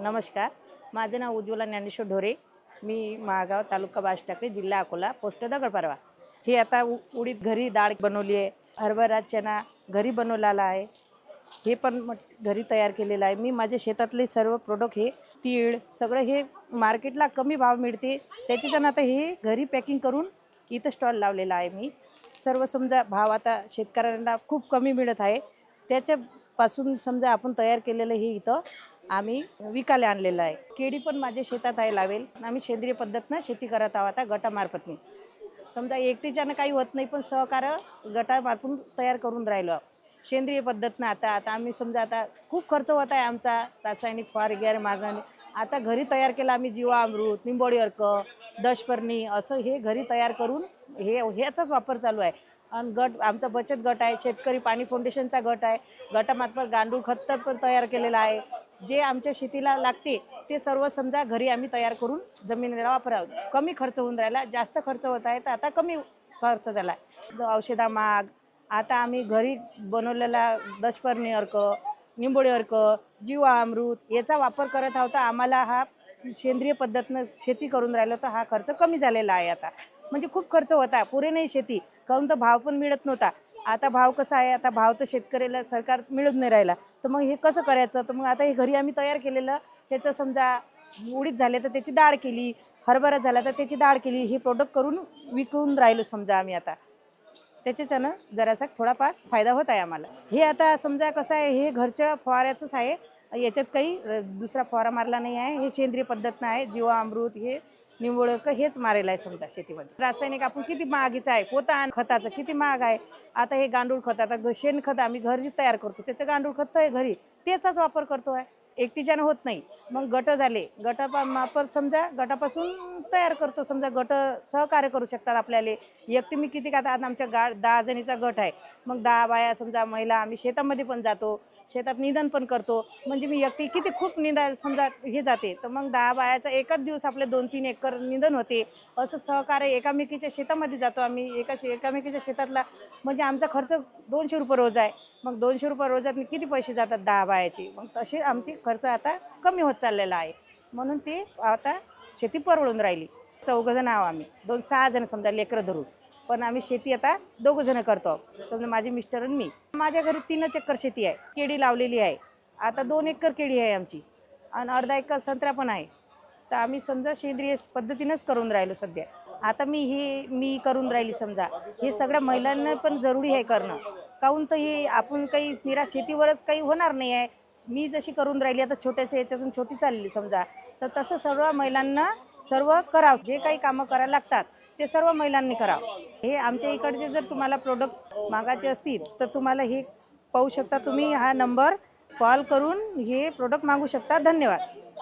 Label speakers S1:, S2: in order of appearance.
S1: नमस्कार. माझं नाव उज्ज्वला ज्ञानेश्वर ढोरे. मी महागाव तालुका बास जिल्हा अकोला पोस्ट दगडपरवा ही आता उ उडीद घरी डाळ बनवली आहे. हरभरा चना घरी बनवलेला आहे. हे पण मग घरी तयार केलेलं आहे. मी माझ्या शेतातले सर्व प्रोडक्ट हे तीळ सगळं हे मार्केटला कमी भाव मिळते. त्याच्याच्यानं आता हे घरी पॅकिंग करून इथं स्टॉल लावलेला आहे मी. सर्व समजा भाव आता शेतकऱ्यांना खूप कमी मिळत आहे. त्याच्यापासून समजा आपण तयार केलेलं हे इथं आम्ही विकायला आणलेलं आहे. केळी पण माझ्या शेतात आहे लावेल. आम्ही सेंद्रिय पद्धतीनं शेती करत आहोत आता गटामार्फतनी. समजा एकटीच्यानं काही होत नाही पण सहकार्य गटामार्फून तयार करून राहिलो. सेंद्रिय पद्धतीनं आता आता आम्ही समजा आता खूप खर्च होत आहे आमचा रासायनिक फार गॅर मारणाने आता घरी तयार केलं आम्ही जीवामृत निंबोळी अर्क दशपर्णी असं हे घरी तयार करून हे ह्याचाच वापर चालू आहे. आणि गट आमचा बचत गट आहे शेतकरी पाणी फाउंडेशनचा गट आहे. गटामार्फत गांडूळ खत पण तयार केलेलं आहे. जे आमच्या शेतीला लागते ते सर्व समजा घरी आम्ही तयार करून जमिनीला वापरावं. कमी खर्च होऊन राहिला जास्त खर्च होत आहे तर आता कमी खर्च झाला आहे. औषधा माग आता आम्ही घरी बनवलेला दशपर्णी अर्क निंबोळी अर्क जीवामृत याचा वापर करत आहोत आम्हाला हा सेंद्रिय पद्धतीनं शेती करून राहिलो तर हा खर्च कमी झालेला आहे आता. म्हणजे खूप खर्च होता पुरे नाही शेती काहून तर भाव पण मिळत नव्हता. आता भाव कसा आहे? आता भाव तर शेतकऱ्याला सरकार मिळत नाही राहिला. तर मग हे कसं करायचं? तर मग आता हे घरी आम्ही तयार केलेलं त्याचं समजा उडीद झाले तर त्याची डाळ केली हरभरा झाला तर त्याची डाळ केली हे प्रोडक्ट करून विकून राहिलो समजा आम्ही आता. त्याच्याच्यानं जरासा थोडाफार फायदा होत आहे आम्हाला. हे आता समजा कसं आहे हे घरच्या फवाऱ्याचंच आहे. याच्यात काही दुसरा फवारा मारला नाही आहे. हे सेंद्रिय पद्धतनं आहे. जीवामृत हे निंबोळक हेच मारेल आहे समजा शेतीमध्ये. रासायनिक आपण किती महागीचं आहे पोता खताचं किती महाग आहे. आता हे गांडूळ खत आता ग- शेणखत आम्ही घरी तयार करतो. त्याचं गांडूळ खत आहे घरी त्याचाच वापर करतो आहे. एकटीच्यानं होत नाही. मग गट झाले. गटापा मापर समजा गटापासून तयार करतो. समजा गट सहकार्य करू शकतात आपल्याला. एकटी मी किती का आता आता आमच्या गा दहा जणीचा गट आहे. मग दहा बाया समजा महिला आम्ही शेतामध्ये पण जातो. शेतात निधन पण करतो. म्हणजे मी एकटी किती खूप निंदा समजा हे जाते तर मग दहा बायाचा एकच दिवस आपले दोन तीन एकर निधन होते. असं सहकार्य एकामेकीच्या शेतामध्ये जातो आम्ही. एका शे- एकामेकीच्या शेतातला म्हणजे आमचा खर्च दोनशे रुपये रोज आहे. मग दोनशे रुपये रोजात किती पैसे जातात दहा बायाचे? मग तसे आमची खर्च आता कमी होत चाललेला आहे. म्हणून ते आता शेती परवडून राहिली. चौघजण आहो आम्ही. दोन सहा जण समजा लेकरं धरून. पण आम्ही शेती आता दोघं जण करतो समजा माझे मिस्टर आणि मी. माझ्या घरी तीनच एकर शेती आहे. केळी लावलेली आहे. आता दोन एकर केळी आहे आमची. आणि अर्धा एकर संत्रा पण आहे. तर आम्ही समजा सेंद्रिय पद्धतीनंच करून राहिलो सध्या. आता मी हे मी करून राहिली समजा. हे सगळ्या महिलांना पण जरुरी आहे करणं. काहून तर हे आपण काही निराश शेतीवरच काही होणार नाही आहे. मी जशी करून राहिली आता छोट्याच्या याच्यातून छोटी चालली समजा. तर तसं सर्व महिलांना सर्व करावं. जे काही कामं करायला लागतात ते सर्व महिलांनी करावं. हे आमच्या इकडचे जर तुम्हाला प्रोडक्ट मागायचे असतील तर तुम्हाला हे पाहू शकता तुम्ही हा नंबर कॉल करून हे प्रोडक्ट मागू शकता. धन्यवाद.